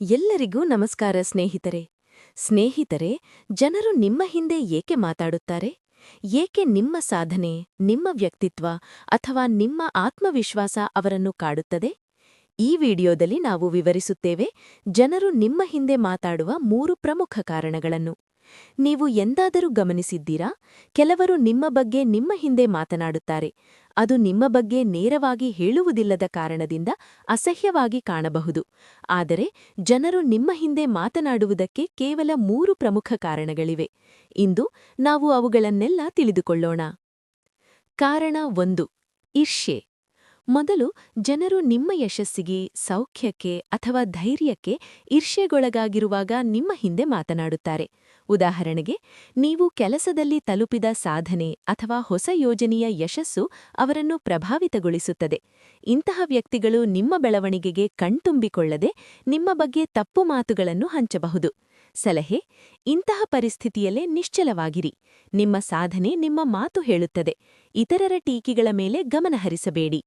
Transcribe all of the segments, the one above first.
ಎಲ್ಲರಿಗೂ ನಮಸ್ಕಾರ ಸ್ನೇಹಿತರೆ. ಸ್ನೇಹಿತರೆ, ಜನರು ನಿಮ್ಮ ಹಿಂದೆ ಏಕೆ ಮಾತಾಡುತ್ತಾರೆ? ಏಕೆ ನಿಮ್ಮ ಸಾಧನೆ, ನಿಮ್ಮ ವ್ಯಕ್ತಿತ್ವ ಅಥವಾ ನಿಮ್ಮ ಆತ್ಮವಿಶ್ವಾಸ ಅವರನ್ನು ಕಾಡುತ್ತದೆ? ಈ ವಿಡಿಯೋದಲ್ಲಿ ನಾವು ವಿವರಿಸುತ್ತೇವೆ, ಜನರು ನಿಮ್ಮ ಹಿಂದೆ ಮಾತಾಡುವ ಮೂರು ಪ್ರಮುಖ ಕಾರಣಗಳನ್ನು. ನೀವು ಎಂದಾದರೂ ಗಮನಿಸಿದ್ದೀರಾ? ಕೆಲವರು ನಿಮ್ಮ ಬಗ್ಗೆ ನಿಮ್ಮ ಹಿಂದೆ ಮಾತನಾಡುತ್ತಾರೆ. ಅದು ನಿಮ್ಮ ಬಗ್ಗೆ ನೇರವಾಗಿ ಹೇಳುವುದಿಲ್ಲದ ಕಾರಣದಿಂದ ಅಸಹ್ಯವಾಗಿ ಕಾಣಬಹುದು. ಆದರೆ ಜನರು ನಿಮ್ಮ ಹಿಂದೆ ಮಾತನಾಡುವುದಕ್ಕೆ ಕೇವಲ ಮೂರು ಪ್ರಮುಖ ಕಾರಣಗಳಿವೆ. ಇಂದು ನಾವು ಅವುಗಳನ್ನೆಲ್ಲ ತಿಳಿದುಕೊಳ್ಳೋಣ. ಕಾರಣ ಒಂದು. ಈರ್ಷ್ಯೆ ಮೊದಲು ಜನರು ನಿಮ್ಮ ಯಶಸ್ಸಿಗೆ, ಸೌಖ್ಯಕ್ಕೆ ಅಥವಾ ಧೈರ್ಯಕ್ಕೆ ಈರ್ಷ್ಯೆಗೊಳಗಾಗಿರುವಾಗ ನಿಮ್ಮ ಹಿಂದೆ ಮಾತನಾಡುತ್ತಾರೆ. ಉದಾಹರಣೆಗೆ, ನೀವು ಕೆಲಸದಲ್ಲಿ ತಲುಪಿದ ಸಾಧನೆ ಅಥವಾ ಹೊಸ ಯೋಜನೆಯ ಯಶಸ್ಸು ಅವರನ್ನು ಪ್ರಭಾವಿತಗೊಳಿಸುತ್ತದೆ. ಇಂತಹ ವ್ಯಕ್ತಿಗಳು ನಿಮ್ಮ ಬೆಳವಣಿಗೆಗೆ ಕಣ್ತುಂಬಿಕೊಳ್ಳದೆ ನಿಮ್ಮ ಬಗ್ಗೆ ತಪ್ಪು ಮಾತುಗಳನ್ನು ಹಂಚಬಹುದು. ಸಲಹೆ, ಇಂತಹ ಪರಿಸ್ಥಿತಿಯಲ್ಲೇ ನಿಶ್ಚಲವಾಗಿರಿ. ನಿಮ್ಮ ಸಾಧನೆ ನಿಮ್ಮ ಮಾತು ಹೇಳುತ್ತದೆ. ಇತರರ ಟೀಕೆಗಳ ಮೇಲೆ ಗಮನಹರಿಸಬೇಡಿ.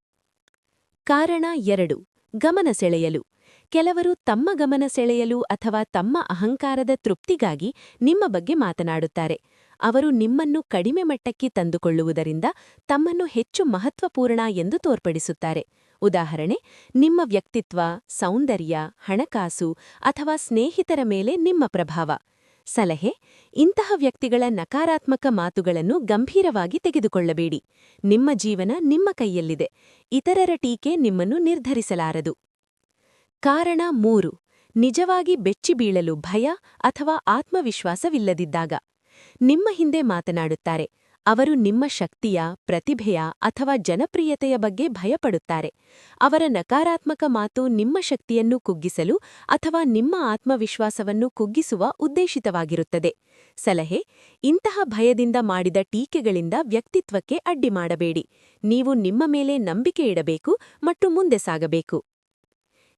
ಕಾರಣ ಎರಡು. ಗಮನ ಸೆಳೆಯಲು. ಕೆಲವರು ತಮ್ಮ ಗಮನ ಸೆಳೆಯಲು ಅಥವಾ ತಮ್ಮ ಅಹಂಕಾರದ ತೃಪ್ತಿಗಾಗಿ ನಿಮ್ಮ ಬಗ್ಗೆ ಮಾತನಾಡುತ್ತಾರೆ. ಅವರು ನಿಮ್ಮನ್ನು ಕಡಿಮೆ ಮಟ್ಟಕ್ಕೆ ತಂದುಕೊಳ್ಳುವುದರಿಂದ ತಮ್ಮನ್ನು ಹೆಚ್ಚು ಮಹತ್ವಪೂರ್ಣ ಎಂದು ತೋರ್ಪಡಿಸುತ್ತಾರೆ. ಉದಾಹರಣೆ, ನಿಮ್ಮ ವ್ಯಕ್ತಿತ್ವ, ಸೌಂದರ್ಯ, ಹಣಕಾಸು ಅಥವಾ ಸ್ನೇಹಿತರ ಮೇಲೆ ನಿಮ್ಮ ಪ್ರಭಾವ. ಸಲಹೆ, ಇಂತಹ ವ್ಯಕ್ತಿಗಳ ನಕಾರಾತ್ಮಕ ಮಾತುಗಳನ್ನು ಗಂಭೀರವಾಗಿ ತೆಗೆದುಕೊಳ್ಳಬೇಡಿ. ನಿಮ್ಮ ಜೀವನ ನಿಮ್ಮ ಕೈಯಲ್ಲಿದೆ. ಇತರರ ಟೀಕೆ ನಿಮ್ಮನ್ನು ನಿರ್ಧರಿಸಲಾರದು. ಕಾರಣ ಮೂರು, ನಿಜವಾಗಿ ಬೆಚ್ಚಿಬೀಳಲು ಭಯ ಅಥವಾ ಆತ್ಮವಿಶ್ವಾಸವಿಲ್ಲದಿದ್ದಾಗ. ನಿಮ್ಮ ಹಿಂದೆ ಮಾತನಾಡುತ್ತಾರೆ ಅವರು ನಿಮ್ಮ ಶಕ್ತಿಯ, ಪ್ರತಿಭೆಯ ಅಥವಾ ಜನಪ್ರಿಯತೆಯ ಬಗ್ಗೆ ಭಯಪಡುತ್ತಾರೆ. ಅವರ ನಕಾರಾತ್ಮಕ ಮಾತು ನಿಮ್ಮ ಶಕ್ತಿಯನ್ನು ಕುಗ್ಗಿಸಲು ಅಥವಾ ನಿಮ್ಮ ಆತ್ಮವಿಶ್ವಾಸವನ್ನು ಕುಗ್ಗಿಸುವ ಉದ್ದೇಶಿತವಾಗಿರುತ್ತದೆ. ಸಲಹೆ, ಇಂತಹ ಭಯದಿಂದ ಮಾಡಿದ ಟೀಕೆಗಳಿಂದ ವ್ಯಕ್ತಿತ್ವಕ್ಕೆ ಅಡ್ಡಿ ಮಾಡಬೇಡಿ. ನೀವು ನಿಮ್ಮ ಮೇಲೆ ನಂಬಿಕೆ ಇಡಬೇಕು ಮತ್ತು ಮುಂದೆ ಸಾಗಬೇಕು.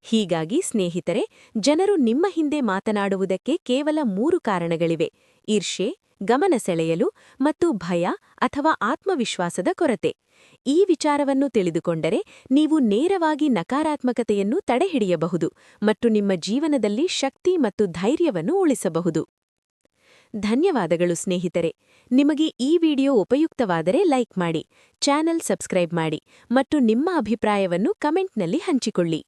ಹೀಗಾಗಿ ಸ್ನೇಹಿತರೆ, ಜನರು ನಿಮ್ಮ ಹಿಂದೆ ಮಾತನಾಡುವುದಕ್ಕೆ ಕೇವಲ ಮೂರು ಕಾರಣಗಳಿವೆ. ಈರ್ಷೆ ಗಮನ ಸೆಳೆಯಲು ಮತ್ತು ಭಯ ಅಥವಾ ಆತ್ಮವಿಶ್ವಾಸದ ಕೊರತೆ. ಈ ವಿಚಾರವನ್ನು ತಿಳಿದುಕೊಂಡರೆ ನೀವು ನೇರವಾಗಿ ನಕಾರಾತ್ಮಕತೆಯನ್ನು ತಡೆಹಿಡಿಯಬಹುದು ಮತ್ತು ನಿಮ್ಮ ಜೀವನದಲ್ಲಿ ಶಕ್ತಿ ಮತ್ತು ಧೈರ್ಯವನ್ನು ಉಳಿಸಬಹುದು. ಧನ್ಯವಾದಗಳು ಸ್ನೇಹಿತರೆ. ನಿಮಗೆ ಈ ವಿಡಿಯೋ ಉಪಯುಕ್ತವಾದರೆ ಲೈಕ್ ಮಾಡಿ, ಚಾನೆಲ್ ಸಬ್ಸ್ಕ್ರೈಬ್ ಮಾಡಿ ಮತ್ತು ನಿಮ್ಮ ಅಭಿಪ್ರಾಯವನ್ನು ಕಮೆಂಟ್ನಲ್ಲಿ ಹಂಚಿಕೊಳ್ಳಿ.